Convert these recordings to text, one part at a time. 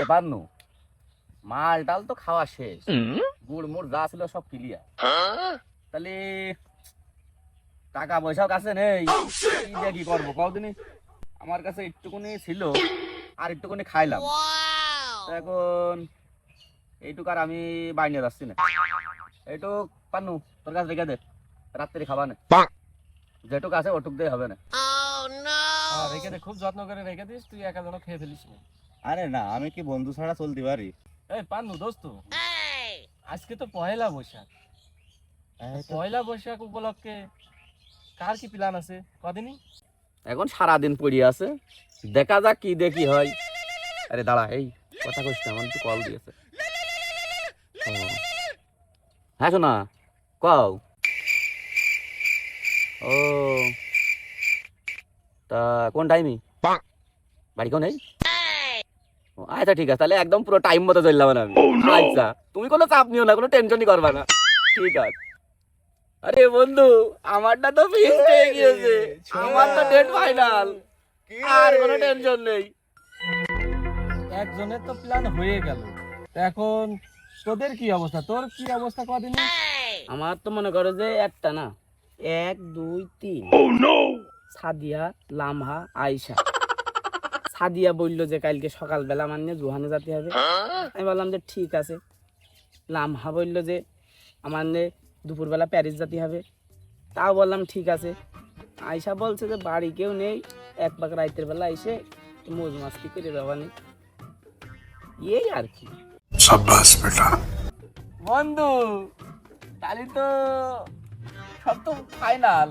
এ পান্নু মাল টাল তো খাওয়া শেষ। গুড় মুড় যা ছিল সব ক্লিয়ার তাহলে টাকা পয়সাও কাছে নেই। কি কি করব কদিনই আমার কাছে একটুকুনি ছিল আর একটুকুনি খাইলাম। এখন এইটুকু আর আমি বাইনে যাচ্ছি না। এইটুক পান্নু তোর কাছে রেখে দে। রাত্রি খাবা না। যেটুক আছে ওটুক দিয়ে হবে না। হ্যাঁ, রেখে দে খুব যত্ন করে রেখে দিস তুই একা যেন খেয়ে ফেলিস না। আরে না আমি কি বন্ধু ছাড়া চলতে পারি? এই পান্নু দোস্ত। আজকে তো পয়লা বৈশাখ। পয়লা বৈশাখ উপলক্ষে কার কি প্ল্যান আছে? কদিনই? এখন সারাদিন পড়ে আছে। দেখা যাক কি দেখি হয়। আরে দাঁড়া এই কথা কইস না আমার একটু কল দিয়েছে। হ্যাঁ শোনা কও। ও। তা কোন টাইমই বাড়ি কোন নেই? ও, আচ্ছা ঠিক আছে তাহলে একদম পুরো টাইম মতো চললাম না আমি। আচ্ছা তুমি কোনো চাপ নিও না কোনো টেনশনই করবা না। ঠিক আছে। আরে বন্ধু আমারটা তো ফিক্স হয়ে গিয়েছে। আমার তো ডেট ফাইনাল আর কোনো টেনশন নেই। একজনের তো প্ল্যান হয়ে গেল। এখন তোদের কি অবস্থা? তোর কি অবস্থা কদিন? আমার তো মনে করো যে একটা না এক দুই তিন। সাদিয়া লামহা আয়সা সাদিয়া বলল যে কালকে সকালবেলা মানে জুহানে যাতে হবে। হ্যাঁ? আমি বললাম যে ঠিক আছে। লামহা বলল যে আমার দুপুরবেলা প্যারিস যাতে হবে। তাও বললাম ঠিক আছে। আয়সা বলছে যে বাড়ি কেউ নেই। এক পাক রাইতের বেলা এসে মজ মাস্তি করে দেওয়া নেই। এই আর কি। বন্ধু কালি তো সব তো ফাইনাল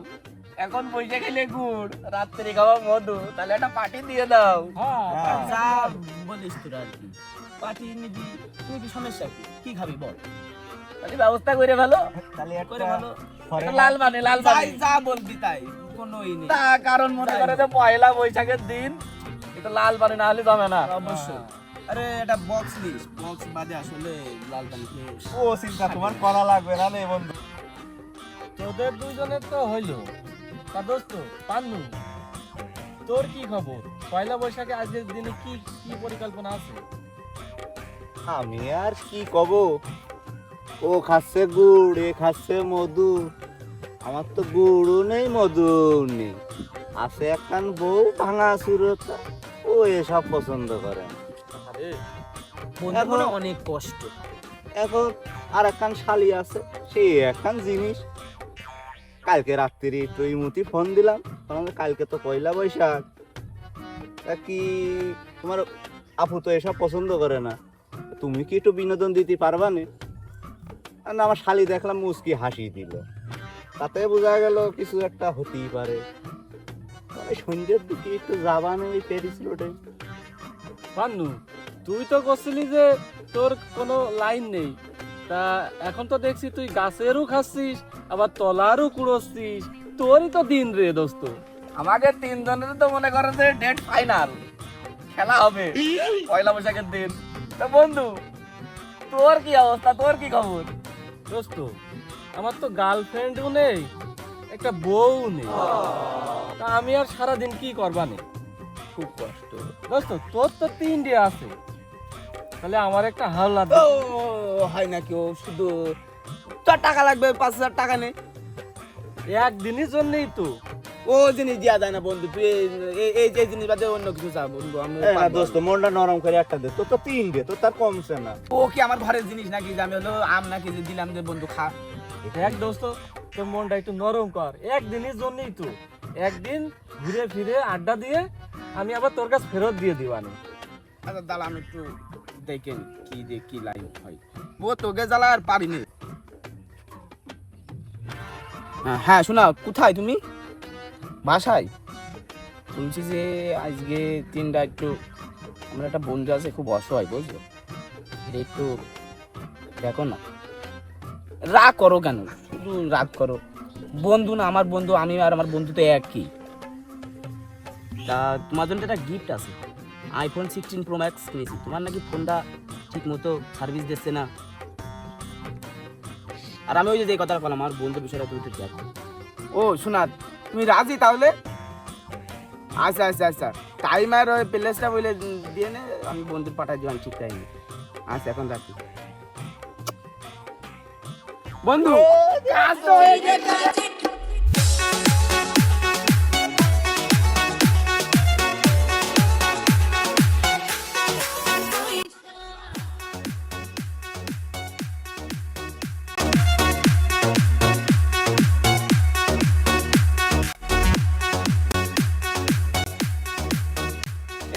এখন বসে খেলে গুড়। রাত্রে খাওয়া মধু তাহলে একটা পার্টি দিয়ে দাও। হ্যাঁ যা বলিস তোরা আর কি। পার্টি নিবি তুই কি সমস্যা কি? কি খাবি বল। তাহলে ব্যবস্থা করে ভালো তাহলে করে ভালো লাল বানে লাল বানে। যা বলবি তাই কোনো ই নেই। তা কারণ মনে করে যে পয়লা বৈশাখের দিন এটা লাল বানে না হলে জমে না। অবশ্যই। আরে এটা বক্স লিস বক্স বাদে আসলে লাল পানি ও চিন্তা তোমার করা লাগবে না রে বন্ধু। তোদের দুইজনের তো হইল। তা দোস্ত পান্নু তোর কি খবর? পয়লা বৈশাখে আজকের দিনে কি কি পরিকল্পনা আছে? আমি আর কি কব? ও খাচ্ছে গুড় এ খাচ্ছে মধু। আমার তো গুড়ও নেই মধু নেই। আছে একখান বউ ভাঙা সুরতা। ও এসব পছন্দ করে আরে বন্ধু অনেক কষ্ট। এখন আর একখান শালি আছে সেই একখান জিনিস। কালকে রাত্রি তুই মুতি ফোন দিলাম। বললাম, কালকে তো পয়লা বৈশাখ। তা কি তোমার আপু তো এসব পছন্দ করে না? তুমি কি একটু বিনোদন দিতে পারবা না? না, আমার শালি দেখলাম মুসকি হাসি দিল। তাতে বোঝা গেল কিছু একটা হতেই পারে। সন্ধ্যের দিকে একটু যাবা না ওই প্যারিস রোডে পান্নু তুই তো করছিলি যে তোর কোনো লাইন নেই। তা এখন তো দেখছি তুই গাছেরও খাচ্ছিস। আবার তলারও কুড়োচ্ছিস তোরই তো দিন রে দোস্ত। আমাদের তিনজনের তো মনে করে যে ডেট ফাইনাল খেলা হবে। পয়লা বৈশাখের দিন। তো বন্ধু তোর কি অবস্থা? তোর কি খবর? দোস্ত আমার তো গার্লফ্রেন্ডও নেই একটা বউ নেই। তা আমি আর সারাদিন কি করবা নে? খুব কষ্ট। দোস্ত তোর তো তিনটে আছে। তাহলে আমার একটা হাওলা দে। হয় না কেউ শুধু তোর টাকা লাগবে পাঁচ হাজার টাকা নে। একদিনের জন্যই তো। ও জিনিস দেওয়া যায় না বন্ধু তুই এই- জিনিস বাদে অন্য কিছু চা বন্ধু আমি না, দোস্ত মনটা নরম করে একটা দে তোর তো তিন দে তোর তার কমছে না। ও কি আমার ঘরের জিনিস নাকি? যে আমি হলো আম নাকি যে দিলাম যে বন্ধু খা। দেখ দোস্ত তোর মনটা একটু নরম কর। একদিনের জন্যই তো। একদিন ঘুরে ফিরে আড্ডা দিয়ে আমি আবার তোর কাছে ফেরত দিয়ে দিবানি। আচ্ছা দাঁড়া আমি একটু দেখেন কি যে কি লাইন হয়। ও তোকে জ্বালা আর পারিনি হ্যাঁ, হ্যাঁ শোনা কোথায় তুমি? বাসায়? শুনছি যে আজকে তিনটা একটু আমার একটা বন্ধু আছে খুব অসহায় বুঝলো? একটু দেখো না। রাগ করো কেন? রাগ করো। বন্ধু না আমার বন্ধু আমি আর আমার বন্ধু তো একই। তা তোমার জন্য একটা গিফট আছে। আইফোন সিক্সটিন প্রো ম্যাক্স কিনেছি। তোমার নাকি ফোনটা ঠিক মতো সার্ভিস দিচ্ছে না? আর আমি ওই যে কথা বললাম আমার বন্ধু বিষয়টা তুমি ঠিক দেখো। ও শোনা তুমি রাজি তাহলে? আচ্ছা আচ্ছা আচ্ছা। কাইমার ওই প্লেসটা বলে দিয়ে নে আমি বন্ধুর পাঠাই দিলাম ঠিক টাইমে আচ্ছা এখন রাখি। বন্ধু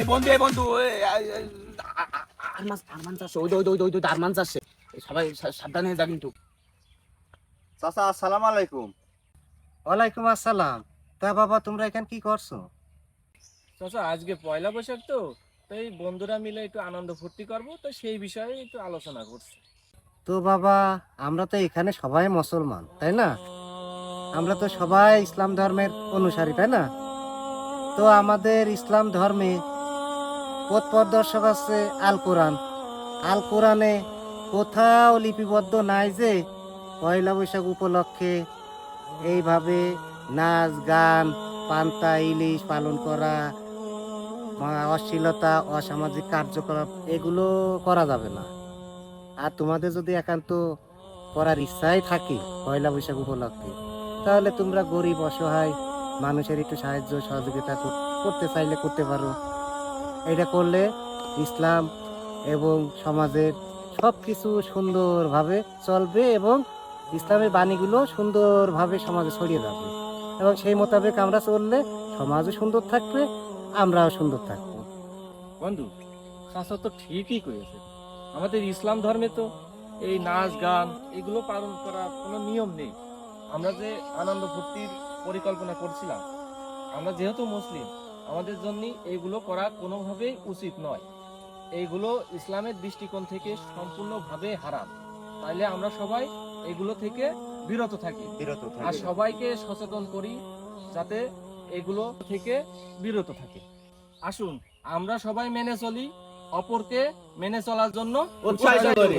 বন্ধু এ বন্ধু এ, আ, আ, আ, আরমান আরমান চাষে ওই ওই ওই আরমান চাষে। সবাই সাবধানে যা কিন্তু। চাচা আসসালামু আলাইকুম। ওয়ালাইকুম আসসালাম। তা বাবা তোমরা এখানে কি করছ? চাচা আজকে পয়লা বৈশাখ তো তাই বন্ধুরা মিলে একটু আনন্দ ফুর্তি করব তো সেই বিষয়ে একটু আলোচনা করছি। তো বাবা আমরা তো এখানে সবাই মুসলমান তাই না? আমরা তো সবাই ইসলাম ধর্মের অনুসারী তাই না? তো আমাদের ইসলাম ধর্মে পথ প্রদর্শক আছে আল কোরআন। আল কোরআনে কোথাও লিপিবদ্ধ নাই যে পয়লা বৈশাখ উপলক্ষে এইভাবে নাচ, গান, পান্তা, ইলিশ পালন করা অশ্লীলতা, অসামাজিক কার্যকলাপ, এগুলো করা যাবে না। আর তোমাদের যদি একান্ত করার ইচ্ছাই থাকে পয়লা বৈশাখ উপলক্ষে, তাহলে তোমরা গরিব, অসহায় মানুষের একটু সাহায্য, সহযোগিতা করতে চাইলে করতে পারো। এটা করলে ইসলাম এবং সমাজের সব কিছু সুন্দরভাবে চলবে এবং ইসলামের বাণীগুলো সুন্দরভাবে সমাজে ছড়িয়ে যাবে। এবং সেই মোতাবেক আমরা চললে সমাজও সুন্দর থাকবে, আমরাও সুন্দর থাকব। বন্ধু চাচা তো ঠিকই করেছে আমাদের ইসলাম ধর্মে তো এই নাচ, গান, এগুলো পালন করার কোনো নিয়ম নেই। আমরা যে আনন্দ ফুর্তির পরিকল্পনা করছিলাম, আমরা যেহেতু মুসলিম আমাদের জন্য এইগুলো করা কোনোভাবেই উচিত নয়। এইগুলো ইসলামের দৃষ্টিকোণ থেকে সম্পূর্ণভাবে হারাম। তাইলে আমরা সবাই এগুলো থেকে বিরত থাকি। বিরত আর সবাইকে সচেতন করি যাতে এগুলো থেকে বিরত থাকে। আসুন আমরা সবাই মেনে চলি অপরকে মেনে চলার জন্য উৎসাহিত করি।